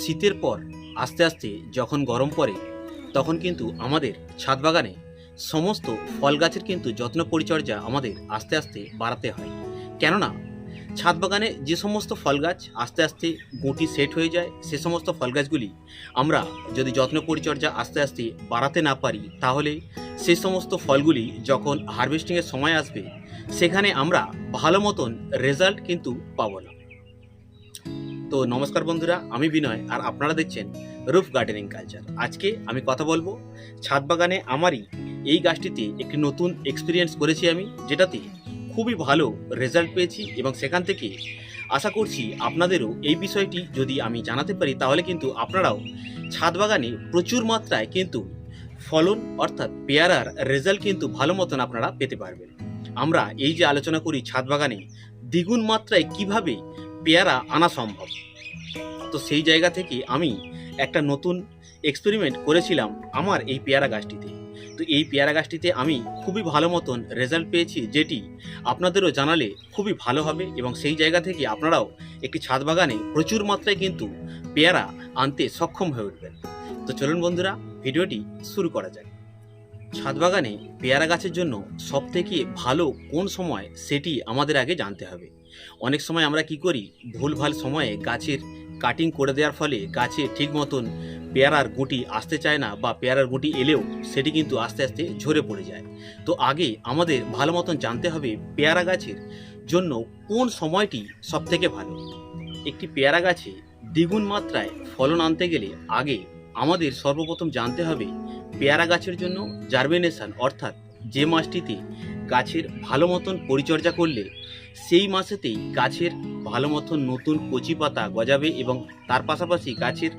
শীতের পর আস্তে আস্তে যখন গরম পড়ে, তখন কিন্তু আমাদের ছাদ বাগানে সমস্ত ফল গাছের কিন্তু যত্ন পরিচর্যা আমাদের আস্তে আস্তে বাড়াতে হয়। কেননা ছাদ বাগানে যে সমস্ত ফল গাছ আস্তে আস্তে গুটি সেট হয়ে যায়, সে সমস্ত ফল গাছগুলি আমরা যদি যত্ন পরিচর্যা আস্তে আস্তে বাড়াতে না পারি, তাহলে সে সমস্ত ফলগুলি যখন হারভেস্টিংয়ের সময় আসবে, সেখানে আমরা ভালো মতন রেজাল্ট কিন্তু পাবো না। তো নমস্কার বন্ধুরা, আমি বিনয় আর আপনারা দেখছেন রুফ গার্ডেনিং কালচার। আজকে আমি কথা বলব ছাদ বাগানে আমারই এই গাছটিতে একটি নতুন এক্সপিরিয়েন্স করেছি আমি, যেটাতে খুবই ভালো রেজাল্ট পেয়েছি এবং সেখান থেকে আশা করছি আপনাদেরও এই বিষয়টি যদি আমি জানাতে পারি, তাহলে কিন্তু আপনারাও ছাদ বাগানে প্রচুর মাত্রায় কিন্তু ফলন অর্থাৎ পেয়ারার রেজাল্ট কিন্তু ভালো মতন আপনারা পেতে পারবেন। আমরা এই যে আলোচনা করি ছাদ বাগানে, দ্বিগুণ মাত্রায় কীভাবে পেয়ারা আনা সম্ভব। তো সেই জায়গা থেকে আমি একটা নতুন এক্সপেরিমেন্ট করেছিলাম আমার এই পেয়ারা গাছটিতে। তো এই পেয়ারা গাছটিতে আমি খুবই ভালো মতন রেজাল্ট পেয়েছি যেটি আপনাদেরও জানালে খুবই ভালো হবে এবং সেই জায়গা থেকে আপনারাও একটি ছাদ বাগানে প্রচুর মাত্রায় কিন্তু পেয়ারা আনতে সক্ষম হয়ে উঠবেন। তো চলুন বন্ধুরা, ভিডিওটি শুরু করা যাক। ছাদ বাগানে পেয়ারা গাছের জন্য সবথেকে ভালো কোন সময় সেটি আমাদের আগে জানতে হবে। অনেক সময় আমরা কি করি, ভুলভাল সময়ে গাছের কাটিং করে দেওয়ার ফলে গাছে ঠিক মতন পেয়ারার গুটি আসতে চায় না বা পেয়ারার গুটি এলেও সেটি কিন্তু আস্তে আস্তে ঝরে পড়ে যায়। তো আগে আমাদের ভালো মতন জানতে হবে পেয়ারা গাছের জন্য কোন সময়টি সবথেকে ভালো। একটি পেয়ারা গাছে দ্বিগুণ মাত্রায় ফলন আনতে গেলে আগে আমাদের সর্বপ্রথম জানতে হবে পেয়ারা গাছের জন্য জার্মিনেশন অর্থাৎ যে মাসটিতে গাছের ভালো মতন পরিচর্যা করলে, সেই মাসেতেই গাছের ভালো মতন নতুন কচি পাতা গজাবে এবং তার পাশাপাশি গাছের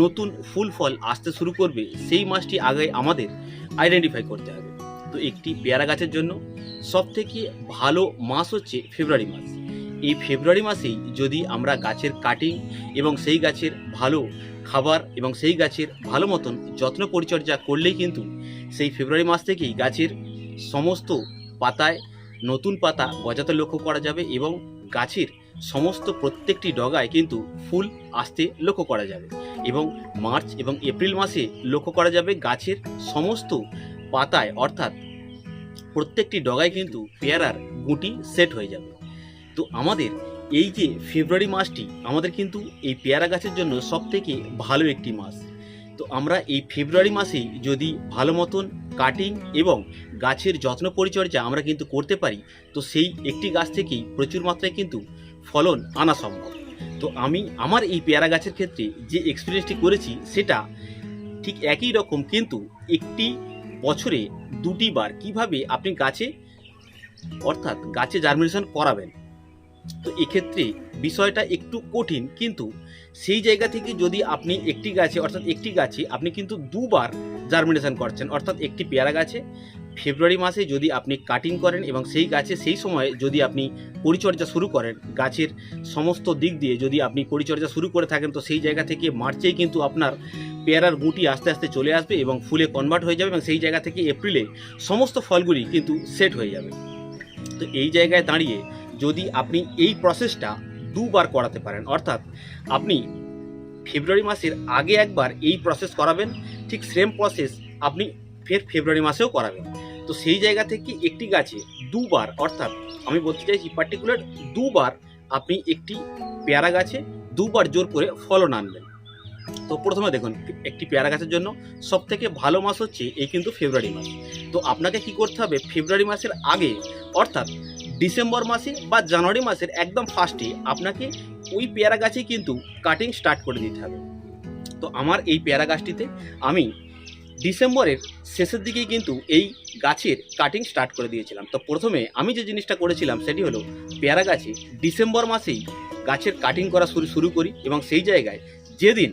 নতুন ফুল ফল আসতে শুরু করবে, সেই মাসটি আগে আমাদের আইডেন্টিফাই করতে হবে। তো একটি পেয়ারা গাছের জন্য সবথেকে ভালো মাস হচ্ছে ফেব্রুয়ারি মাস। এই ফেব্রুয়ারি মাসেই যদি আমরা গাছের কাটিং এবং সেই গাছের ভালো খাবার এবং সেই গাছের ভালো মতন যত্ন পরিচর্যা করলেই কিন্তু সেই ফেব্রুয়ারি মাস থেকেই গাছের সমস্ত পাতায় নতুন পাতা গজাতে লক্ষ্য করা যাবে এবং গাছের সমস্ত প্রত্যেকটি ডগায় কিন্তু ফুল আসতে লক্ষ্য করা যাবে এবং মার্চ এবং এপ্রিল মাসে লক্ষ্য করা যাবে গাছের সমস্ত পাতায় অর্থাৎ প্রত্যেকটি ডগায় কিন্তু পেয়ারার গুটি সেট হয়ে যাবে। তো আমাদের এই যে ফেব্রুয়ারি মাসটি, আমাদের কিন্তু এই পেয়ারা গাছের জন্য সবথেকে ভালো একটি মাস। তো আমরা এই ফেব্রুয়ারি মাসেই যদি ভালো মতন কাটিং এবং গাছের যত্ন পরিচর্যা আমরা কিন্তু করতে পারি, তো সেই একটি গাছ থেকেই প্রচুর মাত্রায় কিন্তু ফলন আনা সম্ভব। তো আমি আমার এই পেয়ারা গাছের ক্ষেত্রে যে এক্সপিরিয়েন্সটি করেছি, সেটা ঠিক একই রকম কিন্তু একটি বছরে দুটি বার কীভাবে আপনি গাছে, অর্থাৎ গাছে জার্মিনেশন করাবেন তো এক্ষেত্রে বিষয়টা একটু কঠিন, কিন্তু সেই জায়গা থেকে যদি আপনি একটি গাছে, অর্থাৎ একটি গাছে আপনি কিন্তু দুবার জার্মিনেশন করছেন, অর্থাৎ একটি পেয়ারা গাছে। ফেব্রুয়ারি মাসে যদি আপনি কাটিং করেন এবং সেই গাছে সেই সময় যদি আপনি পরিচর্যা শুরু করেন, গাছের সমস্ত দিক দিয়ে যদি আপনি পরিচর্যা শুরু করে থাকেন, তো সেই জায়গা থেকে মার্চেই কিন্তু আপনার পেয়ারার গুটি আস্তে আস্তে চলে আসবে এবং ফুলে কনভার্ট হয়ে যাবে এবং সেই জায়গা থেকে এপ্রিলে সমস্ত ফলগুলি কিন্তু সেট হয়ে যাবে। তো এই জায়গায় দাঁড়িয়ে যদি আপনি এই প্রসেসটা দুবার করাতে পারেন, অর্থাৎ আপনি ফেব্রুয়ারি মাসের আগে একবার এই প্রসেস করাবেন, ঠিক সেম প্রসেস আপনি ফের ফেব্রুয়ারি মাসেও করাবেন। তো সেই জায়গা থেকে একটি গাছে দুবার, অর্থাৎ আমি বলতে চাইছি পার্টিকুলার দুবার আপনি একটি পেয়ারা গাছে দুবার জোর করে ফলন আনবেন। তো প্রথমে দেখুন, একটি পেয়ারা গাছের জন্য সব থেকে ভালো মাস হচ্ছে এই কিন্তু ফেব্রুয়ারি মাস। তো আপনাকে কি করতে হবে? ফেব্রুয়ারি মাসের আগে, অর্থাৎ ডিসেম্বর মাসে বা জানুয়ারি মাসের একদম ফার্স্টে আপনাকে ওই পেয়ারা গাছেই কিন্তু কাটিং স্টার্ট করে দিতে হবে। তো আমার এই পেয়ারা গাছটিতে আমি ডিসেম্বরের শেষের দিকেই কিন্তু এই গাছের কাটিং স্টার্ট করে দিয়েছিলাম। তো প্রথমে আমি যে জিনিসটা করেছিলাম সেটি হলো পেয়ারা গাছে ডিসেম্বর মাসেই গাছের কাটিং করা শুরু শুরু করি এবং সেই জায়গায় যেদিন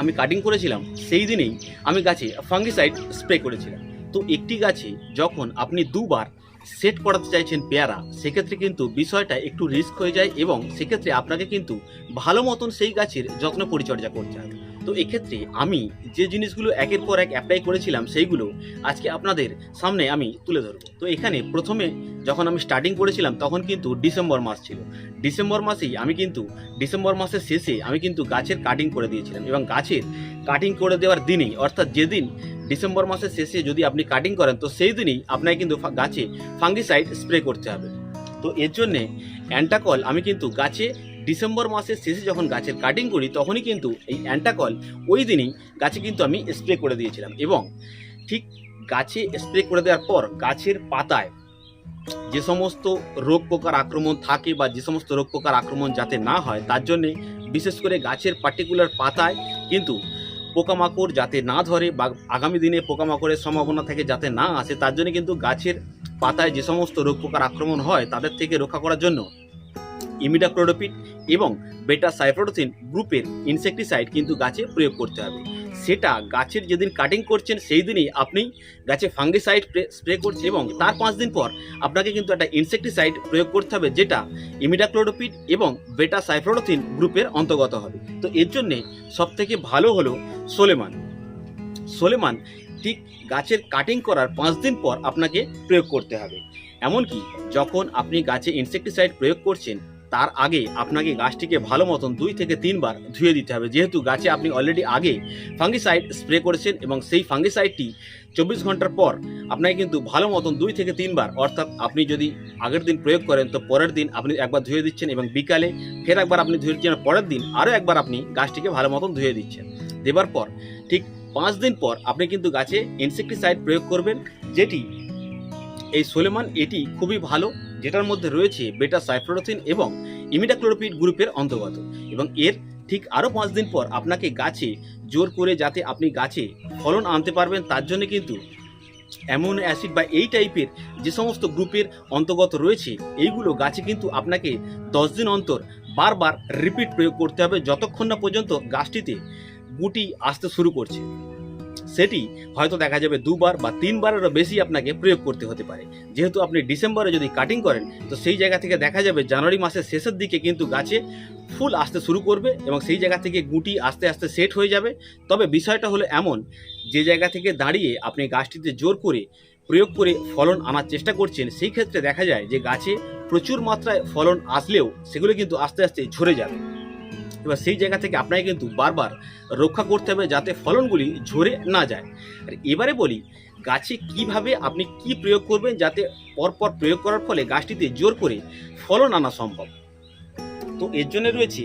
আমি কাটিং করেছিলাম সেই দিনেই আমি গাছে ফাঙ্গিসাইড স্প্রে করেছিলাম। তো একটি গাছে যখন আপনি দুবার সেট করাতে চাইছেন পেয়ারা, সেক্ষেত্রে কিন্তু বিষয়টা একটু রিস্ক হয়ে যায় এবং সেক্ষেত্রে আপনাকে কিন্তু ভালো মতন সেই গাছের যত্ন পরিচর্যা করতে হবে। তো এক্ষেত্রে আমি যে জিনিসগুলো একের পর এক অ্যাপ্লাই করেছিলাম সেইগুলো আজকে আপনাদের সামনে আমি তুলে ধরবো। তো এখানে প্রথমে যখন আমি স্টার্টিং করেছিলাম তখন কিন্তু ডিসেম্বর মাস ছিল। ডিসেম্বর মাসেই আমি কিন্তু, ডিসেম্বর মাসের শেষে আমি কিন্তু গাছের কাটিং করে দিয়েছিলাম এবং গাছের কাটিং করে দেওয়ার দিনেই, অর্থাৎ যেদিন ডিসেম্বর মাসের শেষে যদি আপনি কাটিং করেন, তো সেই দিনই আপনাকে কিন্তু গাছে ফাঙ্গিসাইড স্প্রে করতে হবে। তো এর জন্যে অ্যান্টাকল, আমি কিন্তু গাছে ডিসেম্বর মাসের শেষে যখন গাছের কাটিং করি, তখনই কিন্তু এই অ্যান্টাকল ওই দিনই গাছে কিন্তু আমি স্প্রে করে দিয়েছিলাম এবং ঠিক গাছে স্প্রে করে দেওয়ার পর গাছের পাতায় যে সমস্ত রোগ পোকার আক্রমণ থাকে বা যে সমস্ত রোগ পোকার আক্রমণ যাতে না হয়, তার জন্যে বিশেষ করে গাছের পার্টিকুলার পাতায় কিন্তু পোকামাকড় যাতে না ধরে বা আগামী দিনে পোকামাকড়ের সম্ভাবনা থেকে যাতে না আসে, তার জন্য কিন্তু গাছের পাতায় যে সমস্ত রোগ পোকার আক্রমণ হয়, তাদের থেকে রক্ষা করার জন্য ইমিডাক্লোরোপিড এবং বেটা সাইফ্রোডোসিন গ্রুপের ইনসেকটিসাইড কিন্তু গাছে প্রয়োগ করতে হবে। সেটা গাছের যেদিন কাটিং করছেন, সেই দিনই আপনি গাছে ফাঙ্গিসাইড স্প্রে করছেন এবং তার পাঁচ দিন পর আপনাকে কিন্তু একটা ইনসেকটিসাইড প্রয়োগ করতে হবে, যেটা ইমিডাক্লোরোপিড এবং বেটা সাইফ্রোডোসিন গ্রুপের অন্তর্গত হবে। তো এর জন্যে সবথেকে ভালো হলো সোলেমান। সোলেমান ঠিক গাছের কাটিং করার পাঁচ দিন পর আপনাকে প্রয়োগ করতে হবে। এমনকি যখন আপনি গাছে ইনসেকটিসাইড প্রয়োগ করছেন, তার আগে আপনাকে গাছটিকে ভালো মতন দুই থেকে তিনবার ধুয়ে দিতে হবে। যেহেতু গাছে আপনি অলরেডি আগে ফাঙ্গিসাইড স্প্রে করেছেন এবং সেই ফাঙ্গিসাইডটি চব্বিশ ঘণ্টার পর আপনাকে কিন্তু ভালো মতন দুই থেকে তিনবার, অর্থাৎ আপনি যদি আগের দিন প্রয়োগ করেন, তো পরের দিন আপনি একবার ধুয়ে দিচ্ছেন এবং বিকালে ফের একবার আপনি ধুয়ে দিচ্ছেন, পরের দিন আরও একবার আপনি গাছটিকে ভালো মতন ধুয়ে দিচ্ছেন। দেবার পর ঠিক পাঁচ দিন পর আপনি কিন্তু গাছে ইনসেকটিসাইড প্রয়োগ করবেন, যেটি এই সোলেমান এটি খুবই ভালো, যেটার মধ্যে রয়েছে বেটা সাইফ্লোরোথিন এবং ইমিডাক্লোরোপিড গ্রুপের অন্তর্গত। এবং এর ঠিক আরও পাঁচ দিন পর আপনাকে গাছে জোর করে যাতে আপনি গাছে ফলন আনতে পারবেন, তার জন্য কিন্তু অ্যামোনো অ্যাসিড বা এই টাইপের যে সমস্ত গ্রুপের অন্তর্গত রয়েছে, এইগুলো গাছে কিন্তু আপনাকে দশ দিন অন্তর বারবার রিপিট প্রয়োগ করতে হবে, যতক্ষণ না পর্যন্ত গাছটিতে গুটি আসতে শুরু করছে। সেটি হয়তো দেখা যাবে দুবার বা তিনবারেরও বেশি আপনাকে প্রয়োগ করতে হতে পারে। যেহেতু আপনি ডিসেম্বরে যদি কাটিং করেন, তো সেই জায়গা থেকে দেখা যাবে জানুয়ারি মাসের শেষের দিকে কিন্তু গাছে ফুল আসতে শুরু করবে এবং সেই জায়গা থেকে গুটি আস্তে আস্তে সেট হয়ে যাবে। তবে বিষয়টা হলো এমন, যে জায়গা থেকে দাঁড়িয়ে আপনি গাছটিতে জোর করে প্রয়োগ করে ফলন আনার চেষ্টা করছেন, সেই ক্ষেত্রে দেখা যায় যে গাছে প্রচুর মাত্রায় ফলন আসলেও সেগুলো কিন্তু আস্তে আস্তে ঝরে যাবে। এবার সেই জায়গা থেকে আপনাকে কিন্তু বারবার রক্ষা করতে হবে যাতে ফলনগুলি ঝরে না যায়। আর এবারে বলি, গাছে কীভাবে আপনি কি প্রয়োগ করবেন যাতে পরপর প্রয়োগ করার ফলে গাছটিতে জোর করে ফলন আনা সম্ভব? তো এর জন্য রয়েছে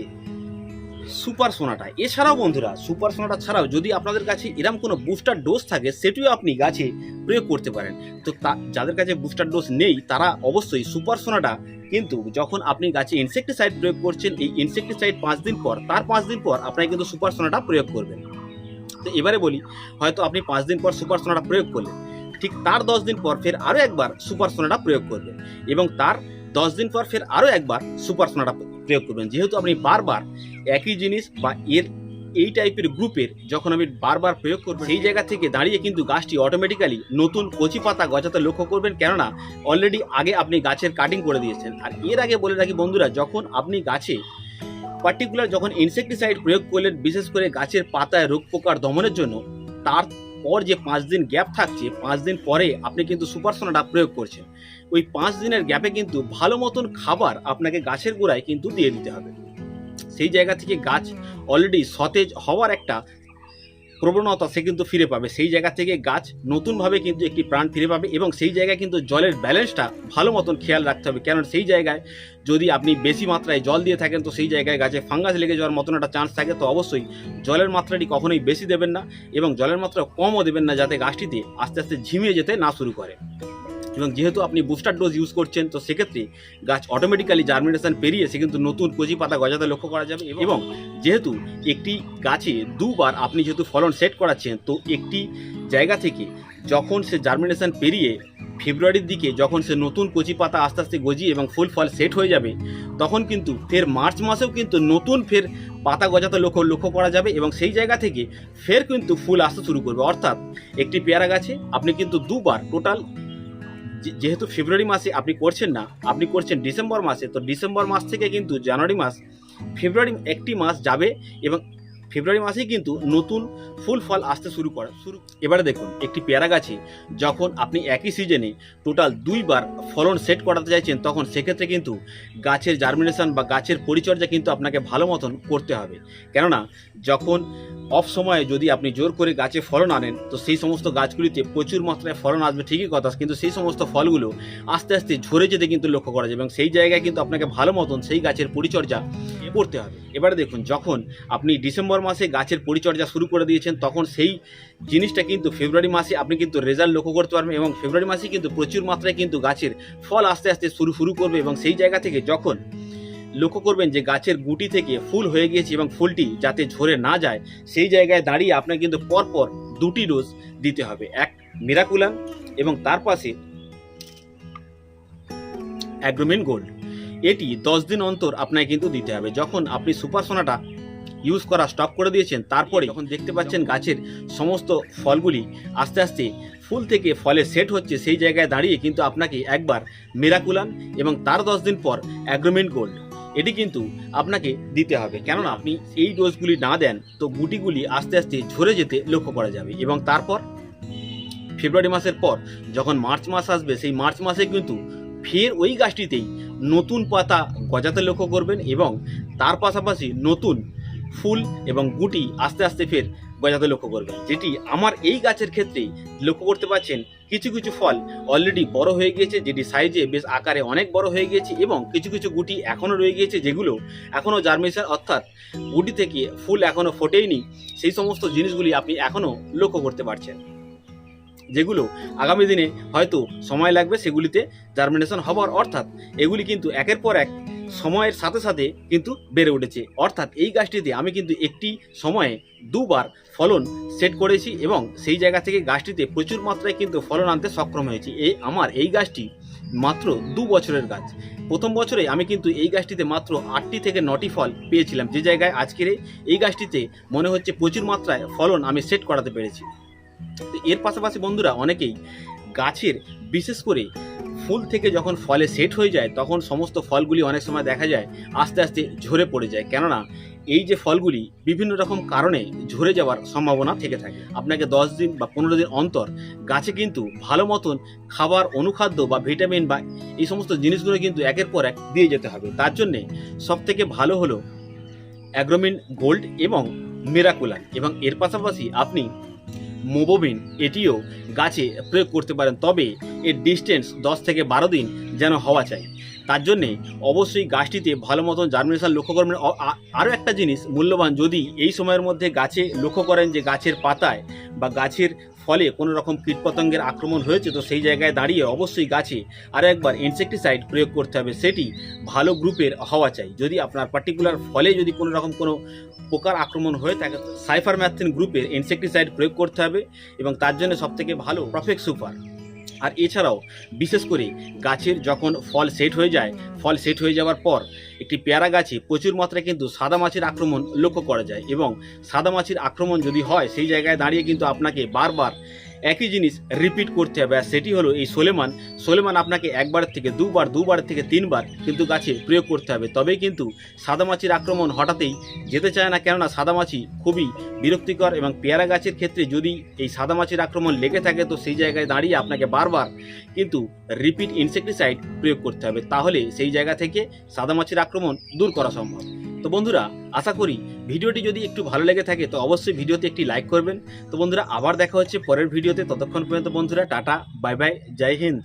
সুপার সোনাটা। এছাড়াও বন্ধুরা, সুপার সোনাটা ছাড়াও যদি আপনাদের কাছে এরম কোনো বুস্টার ডোজ থাকে, সেটিও আপনি গাছে প্রয়োগ করতে পারেন। তো তা, যাদের কাছে বুস্টার ডোজ নেই, তারা অবশ্যই সুপার সোনাটা কিন্তু যখন আপনি গাছে ইনসেকটিসাইড প্রয়োগ করছেন, এই ইনসেকটিসাইড পাঁচ দিন পর, তার পাঁচ দিন পর আপনাকে কিন্তু সুপার সোনাটা প্রয়োগ করবেন তো এবারে বলি, হয়তো আপনি পাঁচ দিন পর সুপার সোনাটা প্রয়োগ করলেন, ঠিক তার দশ দিন পর ফের আরও একবার সুপার সোনাটা প্রয়োগ করবেন এবং তার দশ দিন পর ফের আরও একবার সুপার সোনাটা প্রয়োগ করবেন। যেহেতু আপনি বারবার একই জিনিস বা এর এই টাইপের গ্রুপের যখন আমি বারবার প্রয়োগ করব সেই জায়গা থেকে দাঁড়িয়ে কিন্তু গাছটি অটোমেটিক্যালি নতুন কচি পাতা গজাতে লক্ষ্য করবেন। কেননা অলরেডি আগে আপনি গাছের কাটিং করে দিয়েছেন। আর এর আগে বলে রাখি বন্ধুরা, যখন আপনি গাছে পার্টিকুলার যখন ইনসেকটিসাইড প্রয়োগ করলেন, বিশেষ করে গাছের পাতায় রোগ পোকার দমনের জন্য, তার পর যে পাঁচ দিন গ্যাপ থাকছে, পাঁচ দিন পরে আপনি কিন্তু সুপারসোনাটা প্রয়োগ করছেন। ওই পাঁচ দিনের গ্যাপে কিন্তু ভালো মতন খাবার আপনাকে গাছের গোড়ায় কিন্তু দিয়ে দিতে হবে। সেই জায়গা থেকে গাছ অলরেডি সতেজ হওয়ার একটা প্রবণতা সে কিন্তু ফিরে পাবে। সেই জায়গা থেকে গাছ নতুনভাবে কিন্তু একটি প্রাণ ফিরে পাবে এবং সেই জায়গায় কিন্তু জলের ব্যালেন্সটা ভালো মতন খেয়াল রাখতে হবে। কেন সেই জায়গায় যদি আপনি বেশি মাত্রায় জল দিয়ে থাকেন, তো সেই জায়গায় গাছে ফাঙ্গাস লেগে যাওয়ার মতন একটা চান্স থাকে। তো অবশ্যই জলের মাত্রাটি কখনোই বেশি দেবেন না এবং জলের মাত্রা কমও দেবেন না, যাতে গাছটিতে আস্তে আস্তে ঝিমিয়ে যেতে না শুরু করে। এবং যেহেতু আপনি বুস্টার ডোজ ইউজ করছেন, তো সেক্ষেত্রে গাছ অটোমেটিক্যালি জার্মিনেশন পেরিয়ে সে কিন্তু নতুন কচি পাতা গজাতে লক্ষ্য করা যাবে এবং যেহেতু একটি গাছে দুবার আপনি যেহেতু ফলন সেট করাচ্ছেন, তো একটি জায়গা থেকে যখন সে জার্মিনেশন পেরিয়ে ফেব্রুয়ারির দিকে যখন সে নতুন কচি পাতা আস্তে আস্তে গজিয়ে এবং ফুল ফল সেট হয়ে যাবে, তখন কিন্তু ফের মার্চ মাসেও কিন্তু নতুন ফের পাতা গজাতে লক্ষ্য লক্ষ্য করা যাবে এবং সেই জায়গা থেকে ফের কিন্তু ফুল আসতে শুরু করবে। অর্থাৎ একটি পেয়ারা গাছে আপনি কিন্তু দুবার টোটাল যেহেতু ফেব্রুয়ারি মাসে আপনি করছেন না, আপনি করছেন ডিসেম্বর মাসে, তো ডিসেম্বর মাস থেকে কিন্তু জানুয়ারি মাস, ফেব্রুয়ারি একটি মাস যাবে এবং ফেব্রুয়ারি মাসেই কিন্তু নতুন ফুল ফল আসতে শুরু করা। শুরু এবারে দেখুন, একটি পেয়ারা গাছে যখন আপনি একই সিজনে টোটাল দুইবার ফলন সেট করাতে চাইছেন, তখন সেক্ষেত্রে কিন্তু গাছের জার্মিনেশন বা গাছের পরিচর্যা কিন্তু আপনাকে ভালো মতন করতে হবে। কেননা, যখন অফ সময়ে যদি আপনি জোর করে গাছে ফলন আনেন, তো সেই সমস্ত গাছগুলিতে প্রচুর মাত্রায় ফলন আসবে, ঠিকই কথা, কিন্তু সেই সমস্ত ফলগুলো আস্তে আস্তে ঝরে যেতে কিন্তু লক্ষ্য করা যায় এবং সেই জায়গায় কিন্তু আপনাকে ভালো মতন সেই গাছের পরিচর্যা করতে হবে। এবারে দেখুন, যখন আপনি ডিসেম্বর মাসে গাছের পরিচর্যা শুরু করে দিয়েছেন, তখন সেই জিনিসটা কিন্তু ফেব্রুয়ারি মাসে আপনি কিন্তু রেজাল্ট লক্ষ্য করতে পারবেন এবং ফেব্রুয়ারি মাসে কিন্তু প্রচুর মাত্রায় কিন্তু গাছের ফল আস্তে আস্তে শুরু শুরু করবে এবং সেই জায়গা থেকে যখন লক্ষ্য করবেন যে গাছের গুটি থেকে ফুল হয়ে গিয়েছে এবং ফুলটি যাতে ঝরে না যায়, সেই জায়গায় দাঁড়িয়ে আপনাকে কিন্তু পরপর দুটি ডোজ দিতে হবে। এক, মিরাকুলাম এবং তার পাশে অ্যাগ্রোমিন গোল্ড। এটি দশ দিন অন্তর আপনাকে কিন্তু দিতে হবে। যখন আপনি সুপার সোনাটা ইউজ করা স্টপ করে দিয়েছেন। তারপরে যখন দেখতে পাচ্ছেন গাছের সমস্ত ফলগুলি আস্তে আস্তে ফুল থেকে ফলে সেট হচ্ছে সেই জায়গায় দাঁড়িয়ে কিন্তু আপনাকে একবার মেরাকুলান এবং তার দশ দিন পর অ্যাগ্রোমিন গোল্ড এটি কিন্তু আপনাকে দিতে হবে। কেননা আপনি এই ডোজগুলি না দেন তো গুটিগুলি আস্তে আস্তে ঝরে যেতে লক্ষ্য করা যাবে এবং তারপর ফেব্রুয়ারি মাসের পর যখন মার্চ মাস আসবে সেই মার্চ মাসে কিন্তু ফের ওই গাছটিতেই নতুন পাতা গজাতে লক্ষ্য করবেন এবং তার পাশাপাশি নতুন ফুল এবং গুটি আস্তে আস্তে ফের গজাতে লক্ষ্য করবেন, যেটি আমার এই গাছের ক্ষেত্রেই লক্ষ্য করতে পারছেন কিছু কিছু ফল অলরেডি বড় হয়ে গিয়েছে, যেটি সাইজে বেশ আকারে অনেক বড় হয়ে গিয়েছে এবং কিছু কিছু গুটি এখনও রয়ে গিয়েছে, যেগুলো এখনও জার্মিনেশন অর্থাৎ গুটি থেকে ফুল এখনও ফোটেইনি সেই সমস্ত জিনিসগুলি আপনি এখনও লক্ষ্য করতে পারছেন। যেগুলো আগামী দিনে হয়তো সময় লাগবে সেগুলিতে জার্মিনেশন হবার, অর্থাৎ এগুলি কিন্তু একের পর এক সময়ের সাথে সাথে কিন্তু বেড়ে উঠেছে। অর্থাৎ এই গাছটিতে আমি কিন্তু একটি সময়ে দুবার ফলন সেট করেছি এবং সেই জায়গা থেকে গাছটিতে প্রচুর মাত্রায় কিন্তু ফলন আনতে সক্ষম হয়েছি। এই আমার এই গাছটি মাত্র দু বছরের গাছ। প্রথম বছরে আমি কিন্তু এই গাছটিতে মাত্র আটটি থেকে নটি ফল পেয়েছিলাম। যে জায়গায় আজকের এই গাছটিতে মনে হচ্ছে প্রচুর মাত্রায় ফলন আমি সেট করাতে পেরেছি। এর পাশাপাশি বন্ধুরা, অনেকেই গাছের বিশেষ করে ফুল থেকে যখন ফলে সেট হয়ে যায়, তখন সমস্ত ফলগুলি অনেক সময় দেখা যায় আস্তে আস্তে ঝরে পড়ে যায়। কেননা, এই যে ফলগুলি বিভিন্ন রকম কারণে ঝরে যাওয়ার সম্ভাবনা থেকে থাকে। আপনাকে দশ দিন বা পনেরো দিন অন্তর গাছে কিন্তু ভালো মতন খাবার, অনুখাদ্য বা ভিটামিন বা এই সমস্ত জিনিসগুলো কিন্তু একের পর এক দিয়ে যেতে হবে। তার জন্যে সব থেকে ভালো হলো অ্যাগ্রোমিন গোল্ড এবং মিরাকুলান এবং এর পাশাপাশি আপনি মোবোবিন এটিও গাছে প্রয়োগ করতে পারেন, তবে এর ডিস্টেন্স দশ থেকে বারো দিন যেন হওয়া চাই। তার জন্যে অবশ্যই গাছটিতে ভালো মতন জার্মিনেশন লক্ষ্য করবেন। আরও একটা জিনিস মূল্যবান, যদি এই সময়ের মধ্যে গাছে লক্ষ্য করেন যে গাছের পাতায় বা গাছের ফলে কোনো রকম কীটপতঙ্গের আক্রমণ হয়েছে তো সেই জায়গায় দাঁড়িয়ে অবশ্যই গাছে আরও একবার ইনসেকটিসাইড প্রয়োগ করতে হবে। সেটি ভালো গ্রুপের হওয়া চাই। যদি আপনার পার্টিকুলার ফলে যদি কোনো রকম কোনো পোকার আক্রমণ হয়ে থাকে সাইফার সাইফারম্যাথিন গ্রুপের ইনসেকটিসাইড প্রয়োগ করতে হবে এবং তার জন্য সবথেকে ভালো প্রফেক্ট সুপার আর এছাড়াও, বিশেষ করে গাছের যখন ফল সেট হয়ে যায়, ফল সেট হয়ে যাওয়ার পর একটি পেয়ারা গাছে প্রচুর মাত্রায় কিন্তু সাদা মাছির আক্রমণ লক্ষ্য করা যায় এবং সাদা মাছির আক্রমণ যদি হয়, সেই জায়গায় দাঁড়িয়ে কিন্তু আপনাকে বারবার একই জিনিস রিপিট করতে হবে, আর সেটি হলো এই সোলেমান সোলেমান আপনাকে একবার থেকে দুবার দুবার থেকে তিনবার কিন্তু গাছে প্রয়োগ করতে হবে। তবেই কিন্তু সাদামাছির আক্রমণ হঠাৎই যেতে চায় না, কেননা সাদামাছি খুবই বিরক্তিকর এবং পেয়ারা গাছের ক্ষেত্রে যদি এই সাদামাছির আক্রমণ লেগে থাকে, তো সেই জায়গায় দাঁড়িয়ে আপনাকে বারবার কিন্তু রিপিট ইনসেকটিসাইড প্রয়োগ করতে হবে। তাহলে সেই জায়গা থেকে সাদামাছির আক্রমণ দূর করা সম্ভব। তো বন্ধুরা, আশা করি ভিডিওটি যদি একটু ভালো লেগে থাকে, তো অবশ্যই ভিডিওতে একটি লাইক করবেন। তো বন্ধুরা, আবার দেখা হচ্ছে পরের ভিডিওতে। ততক্ষণ পর্যন্ত বন্ধুরা, tata, bye bye, Jai Hind.